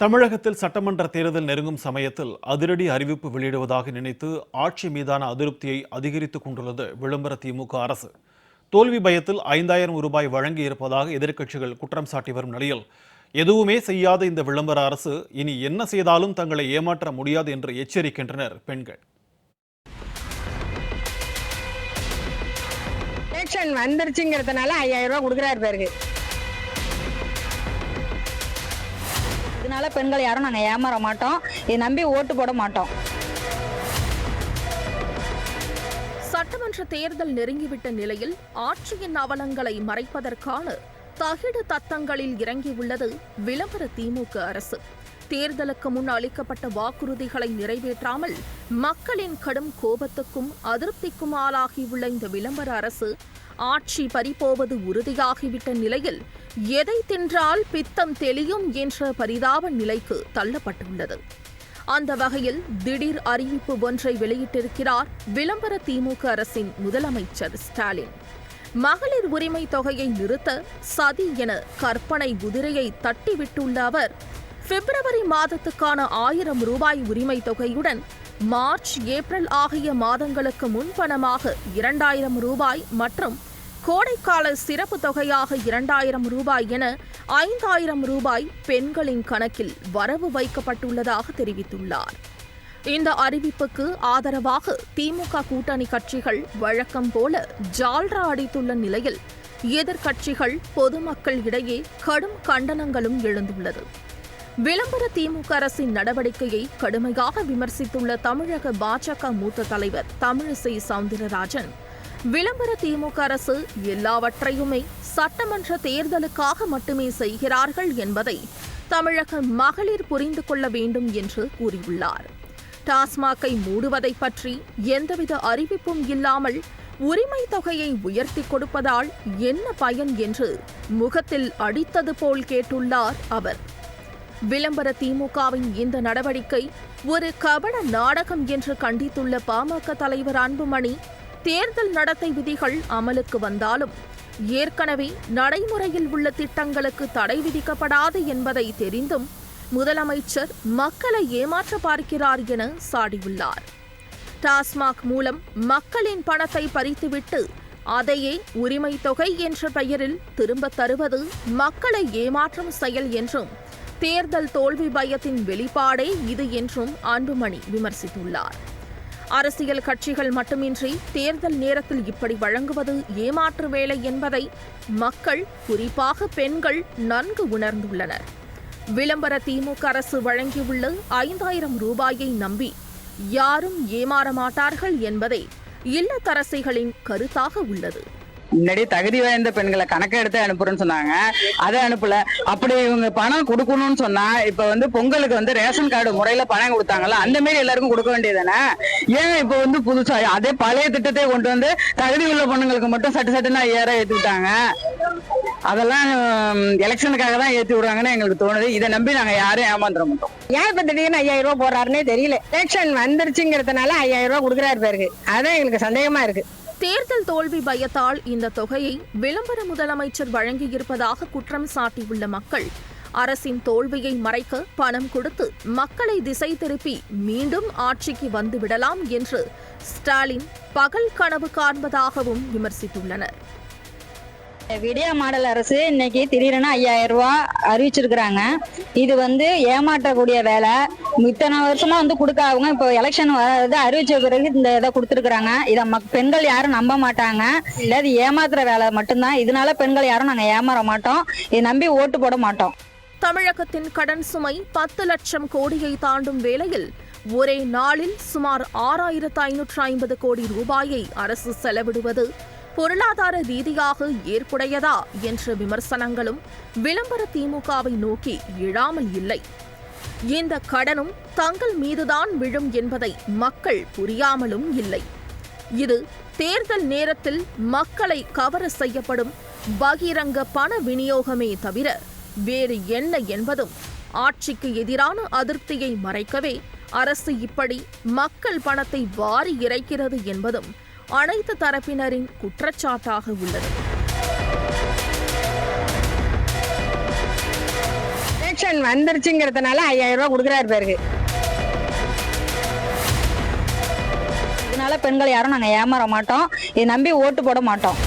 தமிழகத்தில் சட்டமன்ற தேர்தல் நெருங்கும் சமயத்தில் அதிரடி அறிவிப்பு வெளியிடுவதாக நினைத்து ஆட்சி மீதான அதிருப்தியை அதிகரித்துக் கொண்டுள்ளது விளம்பர திமுக அரசு. தோல்வி பயத்தில் ஐந்தாயிரம் ரூபாய் வழங்கி இருப்பதாக எதிர்க்கட்சிகள் குற்றம் சாட்டி வரும் நிலையில் எதுவுமே செய்யாத இந்த விளம்பர அரசு இனி என்ன செய்தாலும் தங்களை ஏமாற்ற முடியாது என்று எச்சரிக்கின்றனர் பெண்கள். வந்துருச்சுங்கிறதுனால ஐயாயிரம் ரூபாய் கொடுக்குறாரு பேருக்கு அதனால பெண்கள் யாரும் நாங்கள் ஏமாற மாட்டோம். இதை நம்பி ஓட்டு போட மாட்டோம். சட்டமன்ற தேர்தல் நெருங்கிவிட்ட நிலையில் ஆட்சியின் அவலங்களை மறைப்பதற்கான தகிடு தத்தங்களில் இறங்கியுள்ளது விளம்பர திமுக அரசு. தேர்தலுக்கு முன் அளிக்கப்பட்ட வாக்குறுதிகளை நிறைவேற்றாமல் மக்களின் கடும் கோபத்துக்கும் அதிருப்திக்கும் ஆளாகியுள்ள இந்த விளம்பர அரசு ஆட்சி பறிபோவது உறுதியாகிவிட்ட நிலையில் எதை தின்றால் பித்தம் தெளியும் என்ற பரிதாப நிலைக்கு தள்ளப்பட்டுள்ளது. அந்த வகையில் திடீர் அறிவிப்பு ஒன்றை வெளியிட்டிருக்கிறார் விளம்பர திமுக அரசின் முதலமைச்சர் ஸ்டாலின். மகளிர் உரிமை தொகையை நிறுத்த சதி என கற்பனை குதிரையை தட்டிவிட்டுள்ள அவர் பிப்ரவரி மாதத்துக்கான ஆயிரம் ரூபாய் உரிமை தொகையுடன் மார்ச் ஏப்ரல் ஆகிய மாதங்களுக்கு முன்பணமாக இரண்டாயிரம் ரூபாய் மற்றும் கோடைக்கால சிறப்பு தொகையாக இரண்டாயிரம் ரூபாய் என ஐந்தாயிரம் ரூபாய் பெண்களின் கணக்கில் வரவு வைக்கப்பட்டுள்ளதாக தெரிவித்துள்ளார். இந்த அறிவிப்புக்கு ஆதரவாக திமுக கூட்டணி கட்சிகள் வழக்கம் போல ஜால்ரா அடித்துள்ள நிலையில் எதிர்க்கட்சிகள் பொதுமக்கள் இடையே கடும் கண்டனங்களும் எழுந்துள்ளது. விளம்பர திமுக அரசின் நடவடிக்கையை கடுமையாக விமர்சித்துள்ள தமிழக பாஜக மூத்த தலைவர் தமிழிசை சவுந்தரராஜன் விளம்பர திமுக அரசு எல்லாவற்றையுமே சட்டமன்ற தேர்தலுக்காக மட்டுமே செய்கிறார்கள் என்பதை தமிழக மகளிர் புரிந்து கொள்ள வேண்டும் என்று கூறியுள்ளார். டாஸ்மாகை மூடுவதை பற்றி எந்தவித அறிவிப்பும் இல்லாமல் உரிமை தொகையை உயர்த்தி கொடுப்பதால் என்ன பயன் என்று முகத்தில் அடித்தது போல் கேட்டுள்ளார் அவர். விளம்பர திமுகவின் இந்த நடவடிக்கை ஒரு கபட நாடகம் என்று கண்டித்துள்ள பாமக தலைவர் அன்புமணி தேர்தல் நடத்தை விதிகள் அமலுக்கு வந்தாலும் ஏற்கனவே நடைமுறையில் உள்ள திட்டங்களுக்கு தடை விதிக்கப்படாது என்பதை தெரிந்தும் முதலமைச்சர் மக்களை ஏமாற்ற பார்க்கிறார் என சாடியுள்ளார். டாஸ்மாக் மூலம் மக்களின் பணத்தை பறித்துவிட்டு அதையே உரிமை தொகை என்ற பெயரில் திரும்பத் தருவது மக்களை ஏமாற்றும் செயல் என்றும் தேர்தல் தோல்வி பயத்தின் வெளிப்பாடே இது என்றும் அன்புமணி விமர்சித்துள்ளார். அரசியல் கட்சிகள் மட்டுமின்றி தேர்தல் நேரத்தில் இப்படி வழங்குவது ஏமாற்று வேலை என்பதை மக்கள் குறிப்பாக பெண்கள் நன்கு உணர்ந்துள்ளனர். விளம்பர திமுக அரசு வழங்கியுள்ள ஐந்தாயிரம் ரூபாயை நம்பி யாரும் ஏமாற மாட்டார்கள் என்பதே இல்லத்தரசிகளின் கருத்தாக உள்ளது. முன்னாடி தகுதி வாய்ந்த பெண்களை கணக்கு எடுத்து அனுப்புறேன்னு சொன்னாங்க. அதை அனுப்பல. அப்படி இவங்க பணம் கொடுக்கணும்னு சொன்னா இப்ப வந்து பொங்கலுக்கு வந்து ரேஷன் கார்டு முறையில பணம் கொடுத்தாங்கல்ல அந்த மாதிரி எல்லாருக்கும் கொடுக்க வேண்டியதானே ஏன் இப்ப வந்து புதுசா அதே பழைய திட்டத்தை கொண்டு வந்து தகுதி உள்ள பொண்ணுங்களுக்கு மட்டும் சட்டு சட்டுன்னு ஐயாயிரம் ஏத்தி விட்டாங்க? அதெல்லாம் எலெக்ஷனுக்காக தான் ஏத்தி விடுறாங்கன்னு எங்களுக்கு தோணுது. இதை நம்பி நாங்க யாரும் ஏமாந்துட மாட்டோம். ஏன் இப்ப திடீர்னு ஐயாயிரம் ரூபாய் போடுறாருன்னே தெரியல. எலெக்ஷன் வந்துருச்சுங்கிறதுனால ஐயாயிரம் ரூபாய் கொடுக்குறாரு பேருக்கு அதான் எங்களுக்கு சந்தேகமா இருக்கு. தேர்தல் தோல்வி பயத்தால் இந்த தொகையை விளம்பர முதலமைச்சர் வழங்கியிருப்பதாக குற்றம் சாட்டியுள்ள மக்கள் அரசின் தோல்வியை மறைக்க பணம் கொடுத்து மக்களை திசை திருப்பி மீண்டும் ஆட்சிக்கு வந்துவிடலாம் என்று ஸ்டாலின் பகல் கனவு காண்பதாகவும் விமர்சித்துள்ளனர். விடியா மாடல் அரசு இன்னைக்கு திடீரென ஐயாயிரம் ரூபா அறிவிச்சிருக்கிறாங்க. இது வந்து ஏமாற்றக்கூடிய வேலை. இத்தனை வருஷமா வந்து கொடுக்காதவங்க இப்போ எலெக்ஷன் வர்றது அறிவிச்ச பிறகு இந்த இதை கொடுத்துருக்குறாங்க. இதை மக் பெண்கள் யாரும் நம்ப மாட்டாங்க. இல்லை இது ஏமாத்துற வேலை மட்டும்தான். இதனால பெண்கள் யாரும் நாங்கள் ஏமாற மாட்டோம். இதை நம்பி ஓட்டு போட மாட்டோம். தமிழகத்தின் கடன் சுமை பத்து லட்சம் கோடியை தாண்டும் வேளையில் ஒரே நாளில் சுமார் ஆறாயிரத்து ஐநூற்று ஐம்பது கோடி ரூபாயை அரசு செலவிடுவது பொருளாதார ரீதியாக ஏற்புடையதா என்ற விமர்சனங்களும் விளம்பர திமுகவை நோக்கி எழாமல் இல்லை. இந்த கடனும் தங்கள் மீதுதான் விழும் என்பதை மக்கள் புரியாமலும் இல்லை. இது தேர்தல் நேரத்தில் மக்களை கவர செய்யப்படும் பகிரங்க பண விநியோகமே தவிர வேறு என்ன என்பதும் ஆட்சிக்கு எதிரான அதிருப்தியை மறைக்கவே அரசு இப்படி மக்கள் பணத்தை வாரி இறைக்கிறது என்பதும் அனைத்து தரப்பினரின் குற்றச்சாட்டாக உள்ளது. எலெக்ஷன் வந்துருச்சுங்கிறதுனால ஐயாயிரம் ரூபாய் கொடுக்குறாரு பேருக்கு இதனால பெண்கள் யாரும் நாங்கள் ஏமாற மாட்டோம். இதை நம்பி ஓட்டு போட மாட்டோம்.